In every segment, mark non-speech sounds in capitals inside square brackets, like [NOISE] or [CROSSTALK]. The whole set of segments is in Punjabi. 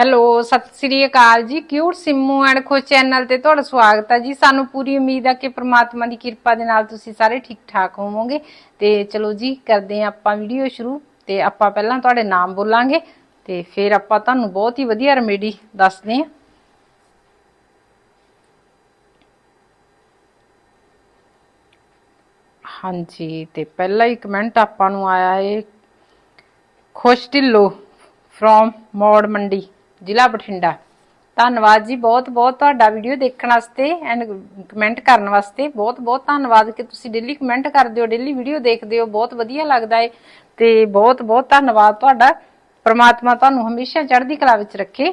ਹੈਲੋ, ਸਤਿ ਸ੍ਰੀ ਅਕਾਲ ਜੀ। Cute Simmu and Khush channel ਤੇ ਤੁਹਾਡਾ ਸਵਾਗਤ ਹੈ ਜੀ। ਸਾਨੂੰ ਪੂਰੀ ਉਮੀਦ ਹੈ ਕਿ ਪ੍ਰਮਾਤਮਾ ਦੀ ਕਿਰਪਾ ਦੇ ਨਾਲ ਤੁਸੀਂ ਸਾਰੇ ਠੀਕ ਠਾਕ ਹੋਵੋਗੇ। ਤੇ ਚਲੋ ਜੀ, ਕਰਦੇ ਹਾਂ ਆਪਾਂ ਵੀਡੀਓ ਸ਼ੁਰੂ। ਤੇ ਆਪਾਂ ਪਹਿਲਾਂ ਤੁਹਾਡੇ ਨਾਮ ਬੋਲਾਂਗੇ ਤੇ ਫਿਰ ਆਪਾਂ ਤੁਹਾਨੂੰ ਬਹੁਤ ਹੀ ਵਧੀਆ ਰੈਮੇਡੀ ਦੱਸਦੇ ਹਾਂ। ਹਾਂਜੀ, ਤੇ ਪਹਿਲਾ ਹੀ ਕਮੈਂਟ ਆਪਾਂ ਨੂੰ ਆਇਆ ਏ। ਖੁਸ਼ ਢਿੱਲੋ ਫਰੋਮ ਮੋੜ ਮੰਡੀ। ਜ਼ਿਲ੍ਹਾ ਬਠਿੰਡਾ। ਧੰਨਵਾਦ ਜੀ ਬਹੁਤ ਬਹੁਤ ਤੁਹਾਡਾ ਵੀਡੀਓ ਦੇਖਣ ਵਾਸਤੇ ਐਂਡ ਕਮੈਂਟ ਕਰਨ ਵਾਸਤੇ। ਬਹੁਤ ਬਹੁਤ ਧੰਨਵਾਦ ਕਿ ਤੁਸੀਂ ਡੇਲੀ ਕਮੈਂਟ ਕਰਦੇ ਹੋ ਡੇਲੀ ਵੀਡੀਓ ਦੇਖਦੇ ਹੋ। ਬਹੁਤ ਵਧੀਆ ਲੱਗਦਾ ਹੈ ਤੇ ਬਹੁਤ ਬਹੁਤ ਧੰਨਵਾਦ ਤੁਹਾਡਾ। ਪ੍ਰਮਾਤਮਾ ਤੁਹਾਨੂੰ ਹਮੇਸ਼ਾ ਚੜ੍ਹਦੀ ਕਲਾ ਵਿੱਚ ਰੱਖੇ।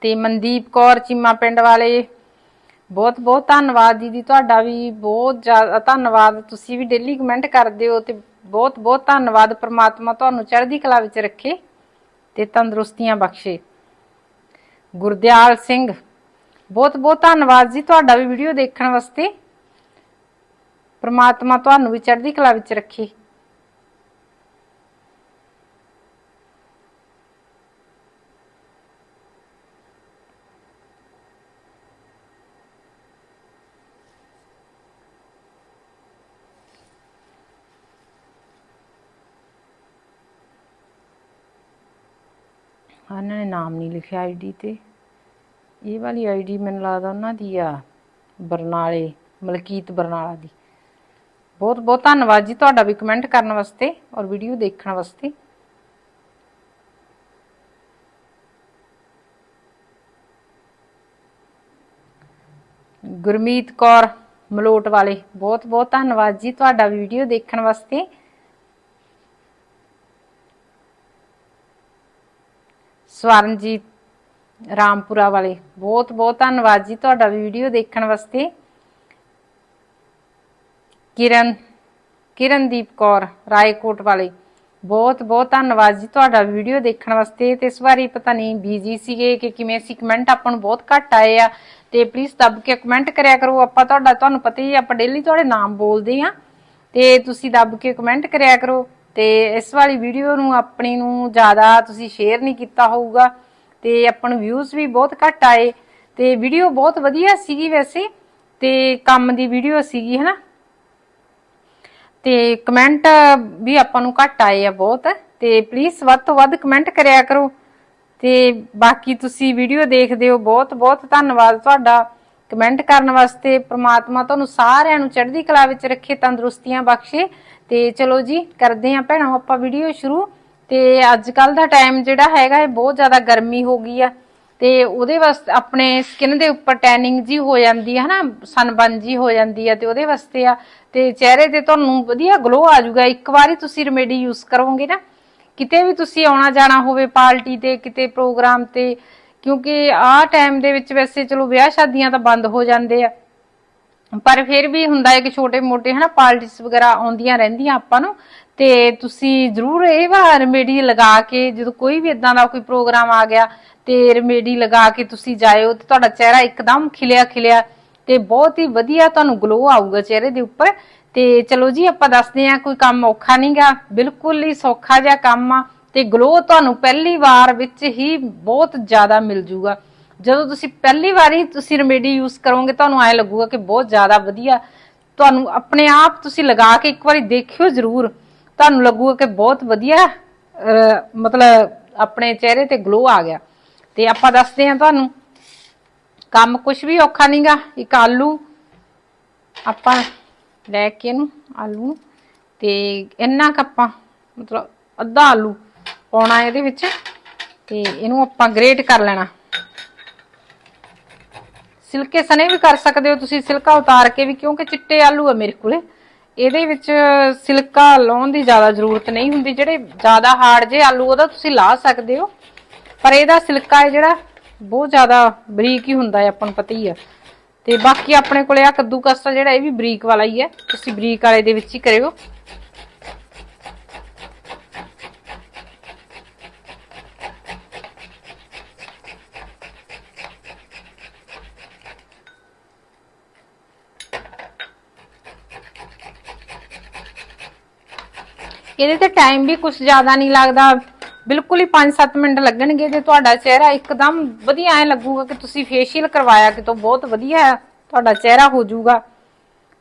ਤੇ ਮਨਦੀਪ ਕੌਰ ਚੀਮਾ ਪਿੰਡ ਵਾਲੇ, ਬਹੁਤ ਬਹੁਤ ਧੰਨਵਾਦ ਦੀਦੀ। ਤੁਹਾਡਾ ਵੀ ਬਹੁਤ ਜ਼ਿਆਦਾ ਧੰਨਵਾਦ। ਤੁਸੀਂ ਵੀ ਡੇਲੀ ਕਮੈਂਟ ਕਰਦੇ ਹੋ ਤੇ ਬਹੁਤ ਬਹੁਤ ਧੰਨਵਾਦ। ਪ੍ਰਮਾਤਮਾ ਤੁਹਾਨੂੰ ਚੜ੍ਹਦੀ ਕਲਾ ਵਿੱਚ ਰੱਖੇ। ਤੇ ਤੰਦਰੁਸਤੀਆਂ ਬਖਸ਼ੇ। ਗੁਰਦਿਆਲ ਸਿੰਘ, ਬਹੁਤ ਬਹੁਤ ਧੰਨਵਾਦ ਜੀ ਤੁਹਾਡਾ ਵੀ ਵੀਡੀਓ ਦੇਖਣ ਵਾਸਤੇ। ਪ੍ਰਮਾਤਮਾ ਤੁਹਾਨੂੰ ਵੀ ਚੜ੍ਹਦੀ ਕਲਾ ਵਿੱਚ ਰੱਖੇ। ਇਹਨਾਂ ਨੇ ਨਾਮ ਨਹੀਂ ਲਿਖਿਆ ਆਈਡੀ ਤੇ। ਇਹ ਵਾਲੀ ਆਈਡੀ ਮੈਨੂੰ ਲੱਗਦਾ ਉਹਨਾਂ ਦੀ ਆ, ਬਰਨਾਲੇ, ਮਲਕੀਤ ਬਰਨਾਲਾ ਦੀ। ਬਹੁਤ ਬਹੁਤ ਧੰਨਵਾਦ ਜੀ ਤੁਹਾਡਾ ਵੀ ਕਮੈਂਟ ਕਰਨ ਵਾਸਤੇ ਔਰ ਵੀਡੀਓ ਦੇਖਣ ਵਾਸਤੇ। ਗੁਰਮੀਤ ਕੌਰ ਮਲੋਟ ਵਾਲੇ, ਬਹੁਤ ਬਹੁਤ ਧੰਨਵਾਦ ਜੀ ਤੁਹਾਡਾ ਵੀਡੀਓ ਦੇਖਣ ਵਾਸਤੇ। ਸਵਰਨਜੀਤ ਰਾਮਪੁਰਾ ਵਾਲੇ। ਬਹੁਤ ਬਹੁਤ ਧੰਨਵਾਦ ਜੀ ਤੁਹਾਡਾ ਵੀਡੀਓ ਦੇਖਣ ਵਾਸਤੇ। ਕਿਰਨ, ਕਿਰਨਦੀਪ ਕੌਰ, ਰਾਏਕੋਟ ਵਾਲੇ। ਬਹੁਤ ਬਹੁਤ ਧੰਨਵਾਦ ਜੀ ਤੁਹਾਡਾ ਵੀਡੀਓ ਦੇਖਣ ਵਾਸਤੇ। ਤੇ ਇਸ ਵਾਰੀ ਪਤਾ ਨਹੀਂ ਬੀਜੀ ਸੀਗੇ ਕਿ ਕਿਵੇਂ ਸੀ ਕਮੈਂਟ ਆਪਾਂ ਨੂੰ ਬਹੁਤ ਘੱਟ ਆਏ ਆ। ਤੇ ਪਲੀਜ਼ ਦੱਬ ਕੇ ਕਮੈਂਟ ਕਰਿਆ ਕਰੋ। ਆਪਾਂ ਤੁਹਾਡਾ, ਤੁਹਾਨੂੰ ਪਤਾ ਹੀ ਆਪਾਂ ਡੇਲੀ ਤੁਹਾਡੇ ਨਾਮ ਬੋਲਦੇ ਆ। ਤੇ ਤੁਸੀਂ ਦੱਬ ਕੇ ਕਮੈਂਟ ਕਰਿਆ ਕਰੋ। ਤੇ ਇਸ ਵਾਲੀ ਵੀਡੀਓ ਨੂੰ, ਆਪਣੀ ਨੂੰ ਜ਼ਿਆਦਾ ਤੁਸੀਂ ਸ਼ੇਅਰ ਨਹੀਂ ਕੀਤਾ ਹੋਊਗਾ ਤੇ ਆਪਾਂ ਨੂੰ ਵਿਊਜ਼ ਵੀ ਬਹੁਤ ਘੱਟ ਆਏ ਤੇ ਵੀਡੀਓ ਬਹੁਤ ਵਧੀਆ ਸੀਗੀ ਵੈਸੇ ਤੇ ਕੰਮ ਦੀ ਵੀਡੀਓ ਸੀਗੀ, ਹਨਾ? ਤੇ ਕਮੈਂਟ ਵੀ ਆਪਾਂ ਨੂੰ ਘੱਟ ਆਏ ਆ ਬਹੁਤ, ਤੇ ਪਲੀਜ਼ ਵੱਧ ਤੋਂ ਵੱਧ ਕਮੈਂਟ ਕਰਿਆ ਕਰੋ ਤੇ ਬਾਕੀ ਤੁਸੀਂ ਵੀਡੀਓ ਦੇਖਦੇ ਹੋ ਬਹੁਤ ਬਹੁਤ ਧੰਨਵਾਦ ਤੁਹਾਡਾ। ਕਮੈਂਟ ਕਰਨ ਵਾਸਤੇ ਪ੍ਰਮਾਤਮਾ ਤੁਹਾਨੂੰ ਸਾਰਿਆਂ ਨੂੰ ਚੜ੍ਹਦੀ ਕਲਾ ਵਿੱਚ ਰੱਖੇ, ਤੰਦਰੁਸਤੀਆਂ ਬਖਸ਼ੇ। ਤੇ ਚਲੋ ਜੀ, ਕਰਦੇ ਆਂ ਭੈਣਾਂ, ਆਪਾਂ ਵੀਡੀਓ ਸ਼ੁਰੂ। ਤੇ ਅੱਜ ਕੱਲ ਦਾ ਟਾਈਮ ਜਿਹੜਾ ਹੈਗਾ, ਇਹ ਬਹੁਤ ਜ਼ਿਆਦਾ ਗਰਮੀ ਹੋ ਗਈ ਆ। ਤੇ ਉਹਦੇ ਵਾਸਤੇ ਆਪਣੇ ਸਕਿਨ ਦੇ ਉੱਪਰ ਟੈਨਿੰਗ ਜੀ ਹੋ ਜਾਂਦੀ ਹੈ ਹਨਾ? ਸਨਬਰਨ ਜੀ ਹੋ ਜਾਂਦੀ ਆ, ਤੇ ਉਹਦੇ ਵਾਸਤੇ ਆ। ਤੇ ਚਿਹਰੇ ਤੇ ਤੁਹਾਨੂੰ ਵਧੀਆ ਗਲੋ ਆ ਜਾਊਗਾ। ਇੱਕ ਵਾਰੀ ਤੁਸੀਂ ਰੈਮੇਡੀ ਯੂਜ਼ ਕਰੋਗੇ ਨਾ, ਕਿਤੇ ਵੀ ਤੁਸੀਂ ਆਉਣਾ ਜਾਣਾ ਹੋਵੇ, ਪਾਰਟੀ ਤੇ, ਕਿਤੇ ਪ੍ਰੋਗਰਾਮ ਤੇ ਕਿਉਂਕਿ ਆਹ ਟਾਈਮ ਦੇ ਵਿੱਚ ਵੈਸੇ ਚਲੋ ਵਿਆਹ ਸ਼ਾਦੀਆਂ ਤਾਂ ਬੰਦ ਹੋ ਜਾਂਦੇ ਆ। ਪਰ ਫਿਰ ਵੀ ਹੁੰਦਾ ਹੈ ਕਿ ਛੋਟੇ ਮੋਟੇ ਹਨਾ ਪਾਰਟੀਆਂ ਵਗੈਰਾ ਆਉਂਦੀਆਂ ਰਹਿੰਦੀਆਂ ਆਪਾਂ ਨੂੰ। ਤੇ ਤੁਸੀਂ ਜ਼ਰੂਰ ਇਹ ਵਾਰ ਰੈਮੇਡੀ ਲਗਾ ਕੇ ਜਦੋਂ ਕੋਈ ਵੀ ਇਦਾਂ ਦਾ ਕੋਈ ਪ੍ਰੋਗਰਾਮ ਆ ਗਿਆ ਤੇ ਰੈਮੇਡੀ ਲਗਾ ਕੇ ਤੁਸੀਂ ਜਾਇਓ ਤੇ ਤੁਹਾਡਾ ਚਿਹਰਾ ਇੱਕਦਮ ਖਿਲਿਆ ਖਿਲਿਆ ਤੇ ਬਹੁਤ ਹੀ ਵਧੀਆ ਤੁਹਾਨੂੰ ਗਲੋ ਆਊਗਾ ਚਿਹਰੇ ਦੇ ਉੱਪਰ। ਤੇ ਚਲੋ ਜੀ ਆਪਾਂ ਦੱਸਦੇ ਹਾਂ ਕੋਈ ਕੰਮ ਔਖਾ ਨਹੀਂਗਾ ਬਿਲਕੁਲ ਹੀ ਸੌਖਾ ਜਿਹਾ ਕੰਮ ਆ। ਤੇ ਗਲੋ ਤੁਹਾਨੂੰ ਪਹਿਲੀ ਵਾਰ ਵਿੱਚ ਹੀ ਬਹੁਤ ਜ਼ਿਆਦਾ ਮਿਲ ਜੂਗਾ। ਜਦੋਂ ਤੁਸੀਂ ਪਹਿਲੀ ਵਾਰੀ ਤੁਸੀਂ ਰੈਮੇਡੀ ਯੂਜ਼ ਕਰੋਗੇ, ਤੁਹਾਨੂੰ ਐ ਲੱਗੂਗਾ ਕਿ ਬਹੁਤ ਜ਼ਿਆਦਾ ਵਧੀਆ। ਤੁਹਾਨੂੰ ਆਪਣੇ ਆਪ ਤੁਸੀਂ ਲਗਾ ਕੇ ਇੱਕ ਵਾਰੀ ਦੇਖਿਓ ਜ਼ਰੂਰ। ਤੁਹਾਨੂੰ ਲੱਗੂਗਾ ਕਿ ਬਹੁਤ ਵਧੀਆ ਮਤਲਬ ਆਪਣੇ ਚਿਹਰੇ ਤੇ ਗਲੋ ਆ ਗਿਆ। ਤੇ ਆਪਾਂ ਦੱਸਦੇ ਹਾਂ ਤੁਹਾਨੂੰ, ਕੰਮ ਕੁਝ ਵੀ ਔਖਾ ਨਹੀਂਗਾ ਇੱਕ ਆਲੂ। ਆਪਾਂ ਲੈ ਕੇ ਇਹਨੂੰ ਆਲੂ ਨੂੰ, ਤੇ ਇੰਨਾ ਕੁ ਆਪਾਂ, ਮਤਲਬ ਅੱਧਾ ਆਲੂ। ਪਾਉਣਾ ਇਹਦੇ ਵਿੱਚ ਤੇ ਇਹਨੂੰ ਆਪਾਂ ਗ੍ਰੇਟ ਕਰ ਲੈਣਾ। ਸਿਲਕੇ ਸਨੇ ਵੀ ਕਰ ਸਕਦੇ ਹੋ ਤੁਸੀਂ, ਸਿਲਕਾ ਉਤਾਰ ਕੇ ਵੀ, ਕਿਉਂਕਿ ਚਿੱਟੇ ਆਲੂ ਆ ਮੇਰੇ ਕੋਲੇ। ਇਹਦੇ ਵਿੱਚ ਸਿਲਕਾ ਲਾਉਣ ਦੀ ਜ਼ਿਆਦਾ ਜ਼ਰੂਰਤ ਨਹੀਂ ਹੁੰਦੀ। ਜਿਹੜੇ ਜ਼ਿਆਦਾ ਹਾਰਡ ਜੇ ਆਲੂ, ਉਹਦਾ ਤੁਸੀਂ ਲਾ ਸਕਦੇ ਹੋ। ਪਰ ਇਹਦਾ ਸਿਲਕਾ ਹੈ ਜਿਹੜਾ ਬਹੁਤ ਜ਼ਿਆਦਾ ਬਰੀਕ ਹੀ ਹੁੰਦਾ ਹੈ, ਆਪਾਂ ਨੂੰ ਪਤਾ ਹੀ ਆ। ਤੇ ਬਾਕੀ ਆਪਣੇ ਕੋਲੇ ਆ ਕੱਦੂ ਕਸਤਾ ਜਿਹੜਾ, ਇਹ ਵੀ ਬਰੀਕ ਵਾਲਾ ਹੀ ਹੈ। ਤੁਸੀਂ ਬਰੀਕ ਵਾਲੇ ਦੇ ਵਿੱਚ ਹੀ ਕਰਿਓ। ਇਹਦੇ ਤੇ ਟਾਈਮ ਵੀ ਕੁਝ ਜ਼ਿਆਦਾ ਨਹੀਂ ਲੱਗਦਾ। ਬਿਲਕੁਲ ਹੀ 5-7 ਮਿੰਟ ਲੱਗਣਗੇ ਤੇ ਤੁਹਾਡਾ ਚਿਹਰਾ ਇੱਕਦਮ ਵਧੀਆ ਐ ਲੱਗੂਗਾ ਕਿ ਤੁਸੀਂ ਫੇਸ਼ੀਅਲ ਕਰਵਾਇਆ ਕਿਤੋਂ ਬਹੁਤ ਵਧੀਆ ਤੁਹਾਡਾ ਚਿਹਰਾ ਹੋ ਜਾਊਗਾ।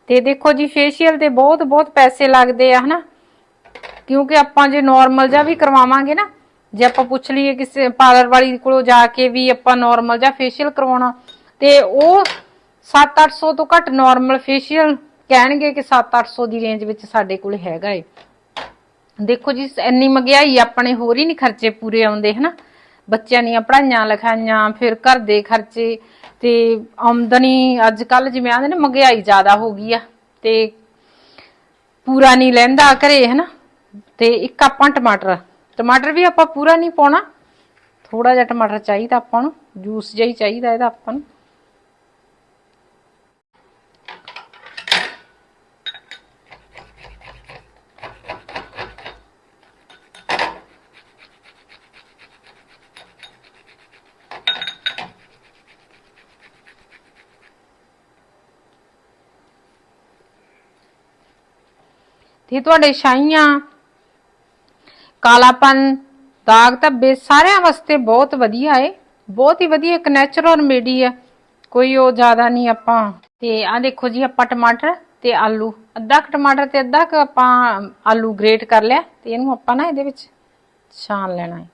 ਤੇ ਦੇਖੋ ਜੀ ਫੇਸ਼ੀਅਲ ਤੇ ਬਹੁਤ ਬਹੁਤ ਪੈਸੇ ਲੱਗਦੇ ਆ, ਹਨਾ? ਕਿਉਂਕਿ ਆਪਾਂ ਜੇ ਨਾਰਮਲ ਜਾਂ ਵੀ ਕਰਵਾਵਾਂਗੇ ਨਾ, ਜੇ ਆਪਾਂ ਪੁੱਛ ਲਈਏ ਕਿਸੇ ਪਾਰਲਰ ਵਾਲੀ ਕੋਲੋਂ ਜਾ ਕੇ ਵੀ ਆਪਾਂ ਨਾਰਮਲ ਜਾਂ ਫੇਸ਼ੀਅਲ ਕਰਵਾਉਣਾ, ਤੇ ਉਹ 7-800 ਤੋਂ ਘੱਟ ਨਾਰਮਲ ਫੇਸ਼ੀਅਲ ਕਹਿਣਗੇ ਕਿ 7-800 ਦੀ ਰੇਂਜ ਵਿੱਚ ਸਾਡੇ ਕੋਲ ਹੈਗਾ ਏ। ਦੇਖੋ ਜੀ, ਇੰਨੀ ਮਹਿੰਗਾਈ ਆਪਣੇ ਹੋਰ ਹੀ ਨਹੀਂ ਖਰਚੇ ਪੂਰੇ ਆਉਂਦੇ, ਹਨਾ? ਬੱਚਿਆਂ ਦੀਆਂ ਪੜ੍ਹਾਈਆਂ, ਲਿਖਾਈਆਂ, ਫਿਰ ਘਰ ਦੇ ਖਰਚੇ ਤੇ ਆਮਦਨੀ ਅੱਜ ਕੱਲ ਜਿਵੇਂ ਆਂਦੇ ਨੇ, ਮਹਿੰਗਾਈ ਜ਼ਿਆਦਾ ਹੋ ਗਈ ਆ ਤੇ ਪੂਰਾ ਨਹੀਂ ਲੈਂਦਾ ਘਰੇ, ਹਨਾ? ਤੇ ਇੱਕ ਆਪਾਂ ਟਮਾਟਰ ਟਮਾਟਰ ਵੀ ਆਪਾਂ ਪੂਰਾ ਨਹੀਂ ਪਾਉਣਾ। ਥੋੜਾ ਜਿਹਾ ਟਮਾਟਰ ਚਾਹੀਦਾ ਆਪਾਂ ਨੂੰ, ਜੂਸ ਜਿਹਾ ਹੀ ਚਾਹੀਦਾ ਇਹਦਾ ਆਪਾਂ ਨੂੰ। ਤੇ ਤੁਹਾਡੇ ਛਾਈਆਂ ਕਾਲਾਪਨ, ਦਾਗ ਧੱਬੇ ਸਾਰਿਆਂ ਵਾਸਤੇ ਬਹੁਤ ਵਧੀਆ ਏ। ਬਹੁਤ ਹੀ ਵਧੀਆ, ਇੱਕ ਨੈਚੁਰਲ ਰੈਮੇਡੀ ਹੈ ਕੋਈ ਉਹ ਜ਼ਿਆਦਾ ਨਹੀਂ ਆਪਾਂ। ਤੇ ਆ ਦੇਖੋ ਜੀ, ਆਪਾਂ ਟਮਾਟਰ ਤੇ ਆਲੂ। ਅੱਧਾ ਕੁ ਟਮਾਟਰ ਤੇ ਅੱਧਾ ਕੁ ਆਪਾਂ ਆਲੂ ਗ੍ਰੇਟ ਕਰ ਲਿਆ। ਤੇ ਇਹਨੂੰ ਆਪਾਂ ਨਾ ਇਹਦੇ ਵਿੱਚ ਛਾਣ ਲੈਣਾ ਹੈ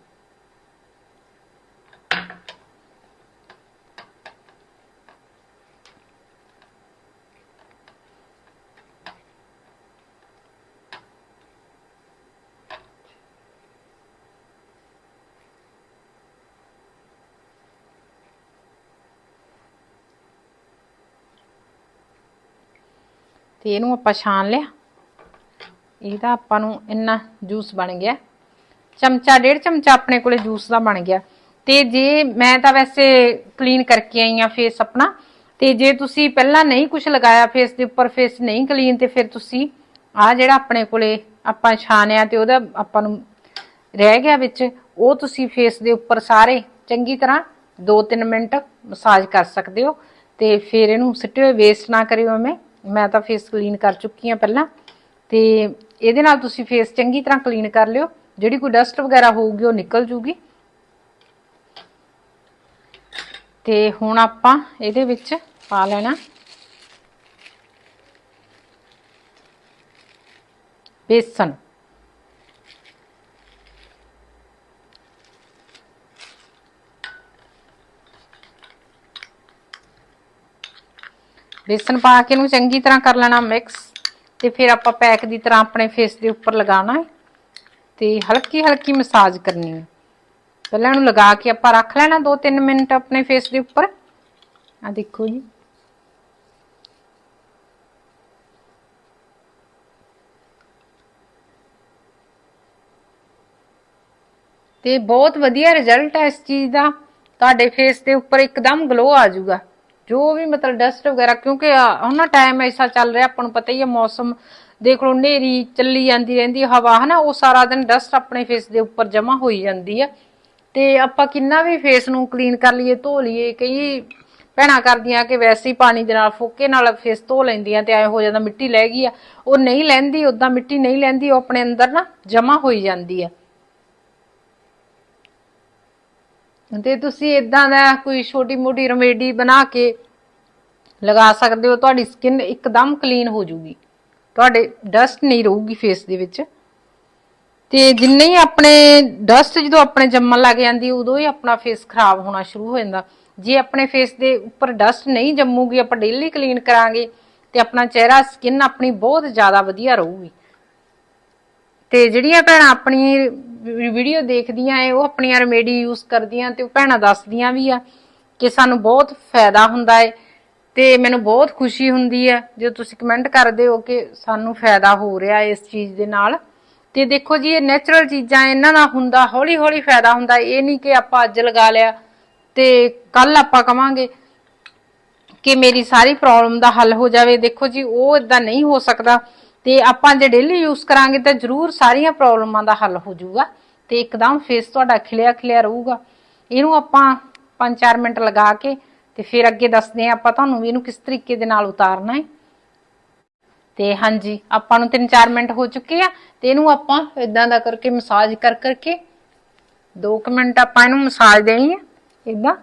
ਤੇ ਇਹਨੂੰ ਆਪਾਂ ਛਾਣ ਲਿਆ। ਇਹਦਾ ਆਪਾਂ ਨੂੰ ਇੰਨਾ ਜੂਸ ਬਣ ਗਿਆ। ਚਮਚਾ, ਡੇਢ ਚਮਚਾ ਆਪਣੇ ਕੋਲੇ ਜੂਸ ਦਾ ਬਣ ਗਿਆ। ਤੇ ਜੇ ਮੈਂ ਤਾਂ ਵੈਸੇ ਕਲੀਨ ਕਰਕੇ ਆਈ ਆ ਫੇਸ ਆਪਣਾ, ਤੇ ਜੇ ਤੁਸੀਂ ਪਹਿਲਾਂ ਨਹੀਂ ਕੁਝ ਲਗਾਇਆ ਫੇਸ ਦੇ ਉੱਪਰ ਫੇਸ ਨਹੀਂ ਕਲੀਨ ਤੇ ਫਿਰ ਤੁਸੀਂ ਆ ਜਿਹੜਾ ਆਪਣੇ ਕੋਲੇ ਆਪਾਂ ਛਾਣਿਆ ਤੇ ਉਹਦਾ ਆਪਾਂ ਨੂੰ ਰਹਿ ਗਿਆ ਵਿੱਚ, ਉਹ ਤੁਸੀਂ ਫੇਸ ਦੇ ਉੱਪਰ ਸਾਰੇ ਚੰਗੀ ਤਰ੍ਹਾਂ 2-3 ਮਿੰਟ ਮਸਾਜ ਕਰ ਸਕਦੇ ਹੋ। ਤੇ ਫਿਰ ਇਹਨੂੰ ਸਿੱਟੇ ਹੋਏ ਵੇਸਟ ਨਾ ਕਰਿਓ ਐਵੇਂ। ਮੈਂ ਤਾਂ ਫੇਸ ਕਲੀਨ ਕਰ ਚੁੱਕੀ ਆ ਪਹਿਲਾਂ। ਤੇ ਇਹਦੇ ਨਾਲ ਤੁਸੀਂ ਫੇਸ ਚੰਗੀ ਤਰ੍ਹਾਂ ਕਲੀਨ ਕਰ ਲਿਓ। ਜਿਹੜੀ ਕੋਈ ਡਸਟ ਵਗੈਰਾ ਹੋਊਗੀ, ਉਹ ਨਿਕਲ ਜੂਗੀ। ਤੇ ਹੁਣ ਆਪਾਂ ਇਹਦੇ ਵਿੱਚ ਪਾ ਲੈਣਾ। ਬੇਸਨ। ਬੇਸਨ ਪਾ ਕੇ ਇਹਨੂੰ ਚੰਗੀ ਤਰ੍ਹਾਂ ਕਰ ਲੈਣਾ ਮਿਕਸ ਤੇ ਫਿਰ ਆਪਾਂ ਪੈਕ ਦੀ ਤਰ੍ਹਾਂ ਆਪਣੇ ਫੇਸ ਦੇ ਉੱਪਰ ਲਗਾਉਣਾ ਹੈ ਤੇ ਹਲਕੀ ਹਲਕੀ ਮਸਾਜ ਕਰਨੀ ਹੈ। ਪਹਿਲਾਂ ਇਹਨੂੰ ਲਗਾ ਕੇ ਆਪਾਂ ਰੱਖ ਲੈਣਾ 2-3 ਮਿੰਟ ਆਪਣੇ ਫੇਸ ਦੇ ਉੱਪਰ। ਆ ਦੇਖੋ ਜੀ। ਤੇ ਬਹੁਤ ਵਧੀਆ ਰਿਜ਼ਲਟ ਹੈ ਇਸ ਚੀਜ਼ ਦਾ। ਤੁਹਾਡੇ ਫੇਸ ਦੇ ਉੱਪਰ ਇੱਕਦਮ ਗਲੋ ਆ ਜਾਊਗਾ। ਜੋ ਵੀ ਮਤਲਬ ਡਸਟ ਵਗੈਰਾ, ਕਿਉਂਕਿ ਆ- ਹੁਣ ਨਾ ਟਾਈਮ ਐਸਾ ਚੱਲ ਰਿਹਾ, ਆਪਾਂ ਨੂੰ ਪਤਾ ਹੀ ਹੈ ਮੌਸਮ, ਦੇਖ ਲਓ ਹਨੇਰੀ ਚੱਲੀ ਜਾਂਦੀ ਰਹਿੰਦੀ ਹੈ ਹਵਾ, ਹਨਾ, ਉਹ ਸਾਰਾ ਦਿਨ ਡਸਟ ਆਪਣੇ ਫੇਸ ਦੇ ਉੱਪਰ ਜਮਾ ਹੋਈ ਜਾਂਦੀ ਆ। ਤੇ ਆਪਾਂ ਕਿੰਨਾ ਵੀ ਫੇਸ ਨੂੰ ਕਲੀਨ ਕਰ ਲਈਏ, ਧੋ ਲਈਏ, ਕਈ ਭੈਣਾਂ ਕਰਦੀਆਂ ਕਿ ਵੈਸੇ ਹੀ ਪਾਣੀ ਦੇ ਨਾਲ ਫੋਕੇ ਨਾਲ ਫੇਸ ਧੋ ਲੈਂਦੀਆਂ ਤੇ ਐ ਹੋ ਜਾਂਦਾ ਮਿੱਟੀ ਲੈ ਗਈ ਆ। ਉਹ ਨਹੀਂ ਲੈਂਦੀ ਉਦਾਂ ਮਿੱਟੀ ਨਹੀਂ ਲੈਂਦੀ, ਉਹ ਆਪਣੇ ਅੰਦਰ ਨਾ ਜਮਾ ਹੋਈ ਜਾਂਦੀ ਆ। ਤੇ ਤੁਸੀਂ ਇਦਾਂ ਦਾ ਕੋਈ ਛੋਟੀ ਮੋਟੀ ਰੈਮੇਡੀ ਬਣਾ ਕੇ ਲਗਾ ਸਕਦੇ ਹੋ, ਤੁਹਾਡੀ ਸਕਿਨ ਇੱਕਦਮ ਕਲੀਨ ਹੋ ਜਾਊਗੀ। ਤੁਹਾਡੇ ਡਸਟ ਨਹੀਂ ਰਹੂਗੀ ਫੇਸ ਦੇ ਵਿੱਚ। ਤੇ ਜਿੰਨੇ ਹੀ ਆਪਣੇ ਡਸਟ ਜਦੋਂ ਆਪਣੇ ਜੰਮਣ ਲੱਗ ਜਾਂਦੀ, ਉਦੋਂ ਹੀ ਆਪਣਾ ਫੇਸ ਖਰਾਬ ਹੋਣਾ ਸ਼ੁਰੂ ਹੋ ਜਾਂਦਾ। ਜੇ ਆਪਣੇ ਫੇਸ ਦੇ ਉੱਪਰ ਡਸਟ ਨਹੀਂ ਜੰਮੂਗੀ, ਆਪਾਂ ਡੇਲੀ ਕਲੀਨ ਕਰਾਂਗੇ ਤੇ ਆਪਣਾ ਚਿਹਰਾ ਸਕਿਨ ਆਪਣੀ ਬਹੁਤ ਜ਼ਿਆਦਾ ਵਧੀਆ ਰਹੂਗੀ। ਤੇ ਜਿਹੜੀਆਂ ਭੈਣਾਂ ਆਪਣੀ ਵੀਡੀਓ ਦੇਖਦੀਆਂ ਏ ਉਹ ਆਪਣੀਆਂ ਰੈਮੇਡੀ ਯੂਜ਼ ਕਰਦੀਆਂ ਤੇ ਉਹ ਭੈਣਾਂ ਦੱਸਦੀਆਂ ਵੀ ਆ ਕਿ ਸਾਨੂੰ ਬਹੁਤ ਫਾਇਦਾ ਹੁੰਦਾ ਏ ਤੇ ਮੈਨੂੰ ਬਹੁਤ ਖੁਸ਼ੀ ਹੁੰਦੀ ਹੈ ਜੇ ਤੁਸੀਂ ਕਮੈਂਟ ਕਰਦੇ ਹੋ ਕਿ ਸਾਨੂੰ ਫਾਇਦਾ ਹੋ ਰਿਹਾ ਇਸ ਚੀਜ਼ ਦੇ ਨਾਲ। ਤੇ ਦੇਖੋ ਜੀ, ਇਹ ਨੇਚਰਲ ਚੀਜ਼ਾਂ ਇਹਨਾਂ ਦਾ ਹੁੰਦਾ ਹੌਲੀ ਹੌਲੀ ਫਾਇਦਾ ਹੁੰਦਾ, ਇਹ ਨਹੀਂ ਕਿ ਆਪਾਂ ਅੱਜ ਲਗਾ ਲਿਆ ਤੇ ਕੱਲ ਆਪਾਂ ਕਵਾਂਗੇ ਕਿ ਮੇਰੀ ਸਾਰੀ ਪ੍ਰੋਬਲਮ ਦਾ ਹੱਲ ਹੋ ਜਾਵੇ। ਦੇਖੋ ਜੀ, ਉਹ ਇਦਾਂ ਨਹੀਂ ਹੋ ਸਕਦਾ। ਤੇ ਆਪਾਂ ਜੇ ਡੇਲੀ ਯੂਜ਼ ਕਰਾਂਗੇ ਤਾਂ ਜ਼ਰੂਰ ਸਾਰੀਆਂ ਪ੍ਰੋਬਲਮਾਂ ਦਾ ਹੱਲ ਹੋ ਜਾਊਗਾ ਤੇ ਇੱਕਦਮ ਫੇਸ ਤੁਹਾਡਾ ਖਿਲਿਆ ਖਿਲਿਆ ਰਹੂਗਾ। ਇਹਨੂੰ ਆਪਾਂ 5-4 ਮਿੰਟ ਲਗਾ ਕੇ ਤੇ ਫਿਰ ਅੱਗੇ ਦੱਸਦੇ ਆ ਆਪਾਂ ਤੁਹਾਨੂੰ ਵੀ ਇਹਨੂੰ ਕਿਸ ਤਰੀਕੇ ਦੇ ਨਾਲ ਉਤਾਰਨਾ ਹੈ। ਤੇ ਹਾਂਜੀ, ਆਪਾਂ ਨੂੰ 3-4 ਮਿੰਟ ਹੋ ਚੁੱਕੇ ਆ ਤੇ ਇਹਨੂੰ ਆਪਾਂ ਇਦਾਂ ਦਾ ਕਰਕੇ ਮਸਾਜ ਕਰ ਕਰਕੇ 2 ਮਿੰਟ ਆਪਾਂ ਇਹਨੂੰ ਮਸਾਜ ਦੇਣੀ ਹੈ। ਇਦਾਂ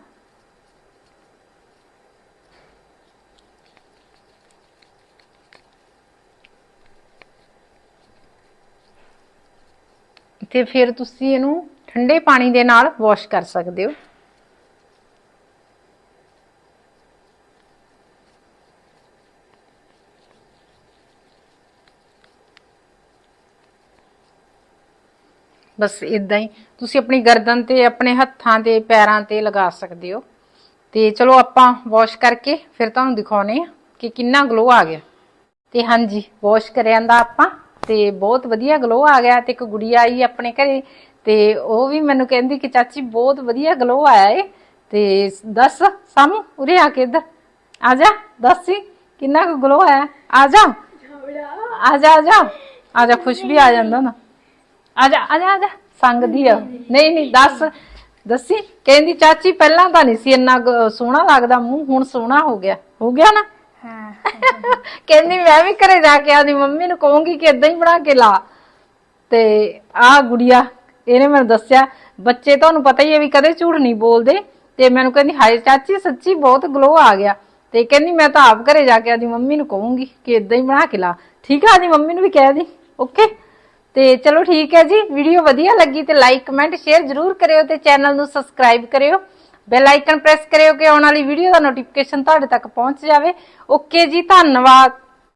ਤੇ ਫਿਰ ਤੁਸੀਂ ਇਹਨੂੰ ਠੰਡੇ ਪਾਣੀ ਦੇ ਨਾਲ ਵਾਸ਼ ਕਰ ਸਕਦੇ ਹੋ। ਬਸ ਇਦਾਂ ਹੀ। ਤੁਸੀਂ ਆਪਣੀ ਗਰਦਨ ਤੇ, ਆਪਣੇ ਹੱਥਾਂ ਤੇ ਪੈਰਾਂ ਤੇ ਲਗਾ ਸਕਦੇ ਹੋ। ਤੇ ਚਲੋ ਆਪਾਂ ਵਾਸ਼ ਕਰਕੇ ਫਿਰ ਤੁਹਾਨੂੰ ਦਿਖਾਉਨੇ ਆ ਕਿ ਕਿੰਨਾ ਗਲੋ ਆ ਗਿਆ। ਤੇ ਹਾਂਜੀ ਵਾਸ਼ ਕਰਿਆ ਦਾ ਆਪਾਂ। ਤੇ ਬਹੁਤ ਵਧੀਆ ਗਲੋ ਆ ਗਿਆ ਤੇ ਇੱਕ ਗੁੜੀਆ ਆਈ ਆਪਣੇ ਘਰੇ ਤੇ ਉਹ ਵੀ ਮੈਨੂੰ ਕਹਿੰਦੀ ਕਿ ਚਾਚੀ ਬਹੁਤ ਵਧੀਆ ਗਲੋ ਆਇਆ ਏ। ਤੇ ਦੱਸ ਸਾਮੂ, ਉਰੇ ਆ ਕੇ ਇੱਧਰ। ਆ ਜਾ, ਦੱਸ ਸੀ ਕਿੰਨਾ ਕੁ ਗਲੋ ਆਇਆ? ਆ ਜਾ। ਆ ਜਾ ਆ ਜਾ। ਆ ਜਾ, ਖੁਸ਼ ਵੀ ਆ ਜਾਂਦਾ ਨਾ। ਆ ਜਾ ਆ ਜਾ ਆ ਜਾ। ਸੰਗਦੀ ਆ। ਨਹੀਂ ਨਹੀਂ, ਦੱਸ। ਦੱਸੀ ਕਹਿੰਦੀ ਚਾਚੀ ਪਹਿਲਾਂ ਤਾਂ ਨਹੀਂ ਸੀ ਇੰਨਾ ਸੋਹਣਾ ਲੱਗਦਾ, ਮੂੰਹ ਹੁਣ ਸੋਹਣਾ ਹੋ ਗਿਆ। ਹੋ ਗਿਆ ਨਾ? ਹਾਂ। [LAUGHS] ਕਹਿੰਦੀ, ਮੈਂ ਵੀ ਘਰੇ ਜਾ ਕੇ ਆਦੀ ਮੰਮੀ ਨੂੰ ਕਹੂੰਗੀ ਕਿ ਇਦਾਂ ਹੀ ਬਣਾ ਕੇ ਲਾ। ਤੇ ਆ ਗੁੜੀਆ, ਇਹਨੇ ਮੈਨੂੰ ਦੱਸਿਆ, ਬੱਚੇ ਤੁਹਾਨੂੰ ਪਤਾ ਹੀ ਹੈ ਵੀ ਕਦੇ ਝੂਠ ਨਹੀਂ ਬੋਲਦੇ। ਤੇ ਮੈਨੂੰ ਕਹਿੰਦੀ, ਹਾਏ ਚਾਚੀ, ਸੱਚੀ ਬਹੁਤ ਗਲੋ ਆ ਗਿਆ। ਤੇ ਕਹਿੰਦੀ, ਮੈਂ ਤਾਂ ਆਪ ਘਰੇ ਜਾ ਕੇ ਆਦੀ ਮੰਮੀ ਨੂੰ ਕਹੂੰਗੀ ਕਿ ਇਦਾਂ ਹੀ ਬਣਾ ਕੇ ਲਾ। ਠੀਕ ਆ ਆਦੀ ਮੰਮੀ ਨੂੰ ਵੀ ਕਹਿ ਦੀ। ਓਕੇ ਤੇ ਚਲੋ ਠੀਕ ਹੈ ਜੀ ਵੀਡੀਓ ਵਧੀਆ ਲੱਗੀ ਤੇ ਲਾਈਕ ਕਮੈਂਟ ਸ਼ੇਅਰ ਜਰੂਰ ਕਰਿਓ ਤੇ ਚੈਨਲ ਨੂੰ ਸਬਸਕ੍ਰਾਈਬ ਕਰਿਓ। ਬੈਲ ਆਈਕਨ ਪ੍ਰੈਸ ਕਰਿਓ ਕਿ ਆਉਣ ਵਾਲੀ ਵੀਡੀਓ ਦਾ ਨੋਟੀਫਿਕੇਸ਼ਨ ਤੁਹਾਡੇ ਤੱਕ ਪਹੁੰਚ ਜਾਵੇ। ਓਕੇ ਜੀ, ਧੰਨਵਾਦ।